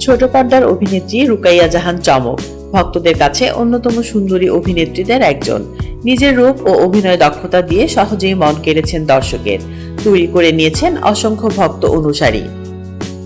ছোট পর্দার অভিনেত্রী রুকাইয়া জাহান চমক। ভক্তদের কাছে অন্যতম সুন্দরী অভিনেত্রীদের একজন। নিজের রূপ ও অভিনয় দক্ষতা দিয়ে সহজেই মন কেড়েছেন দর্শকের। তৈরি করে নিয়েছেন অসংখ্য ভক্ত অনুসারী।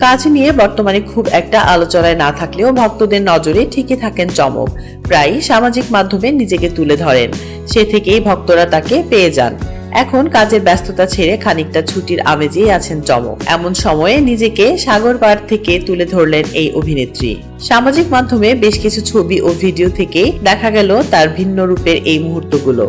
কাজ নিয়ে বর্তমানে খুব একটা আলোচনায় না থাকলেও ভক্তদের নজরে ঠিকই থাকেন চমক। প্রায়ই সামাজিক মাধ্যমে নিজেকে তুলে ধরেন। সে থেকেই ভক্তরা তাকে পেয়ে যান। এখন কাজের ব্যস্ততা ছেড়ে খানিকটা ছুটির আমেজেই আছেন চমক। এমন সময়ে নিজেকে সাগর পার থেকে তুলে ধরলেন এই অভিনেত্রী। সামাজিক মাধ্যমে বেশ কিছু ছবি ও ভিডিও থেকে দেখা গেল তার ভিন্ন রূপের এই মুহূর্তগুলো।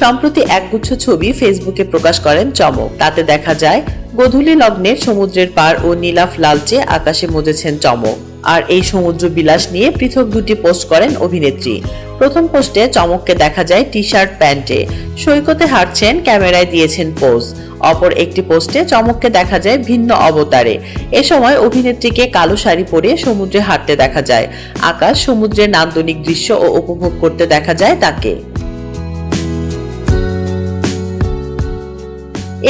সম্প্রতি একগুচ্ছ ছবি ফেসবুকে প্রকাশ করেন চমক। তাতে দেখা যায়, গধূলি লগ্নের সমুদ্রের পার ও নীলাফ লালচে আকাশে মজেছেন চমক। আর এই সমুদ্র বিলাস নিয়ে পৃথক দুটি পোস্ট করেন অভিনেত্রী। প্রথম পোস্টে চমককে দেখা যায় টি শার্ট প্যান্টে। সৈকতে হাঁটছেন, ক্যামেরায় দিয়েছেন পোজ। অপর একটি পোস্টে চমককে দেখা যায় ভিন্ন অবতারে। এ সময় অভিনেত্রীকে কালো শাড়ি পরে সমুদ্রে হাঁটতে দেখা যায়। আকাশ সমুদ্রের নান্দনিক দৃশ্য ও উপভোগ করতে দেখা যায় তাকে।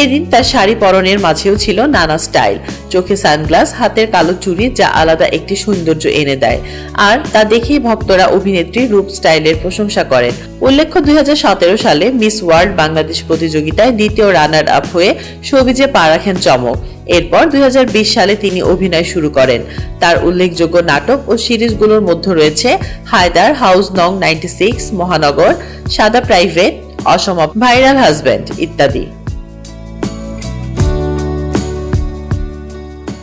এদিন তার শাড়ি পরনের মাঝেও ছিল নানা স্টাইল। চোখে সানগ্লাস, হাতের কালো চুড়ি যা আলাদা একটি সৌন্দর্য এনে দেয়। আর তা দেখেই ভক্তরা অভিনেত্রী রূপ স্টাইলের প্রশংসা করেন। উল্লেখ্য, দুই হাজার সতেরো সালে মিস ওয়ার্ল্ড বাংলাদেশ প্রতিযোগিতায় দ্বিতীয় রানার আপ হয়ে সবিজে পা রাখেন চমক। এরপর দুই হাজার বিশ সালে তিনি অভিনয় শুরু করেন। তার উল্লেখযোগ্য নাটক ও সিরিজগুলোর মধ্যে রয়েছে হায়দার, হাউস নং নাইনটি সিক্স, মহানগর, সাদা প্রাইভেট, অসমাপ্ত, ভাইরাল হাজব্যান্ড ইত্যাদি।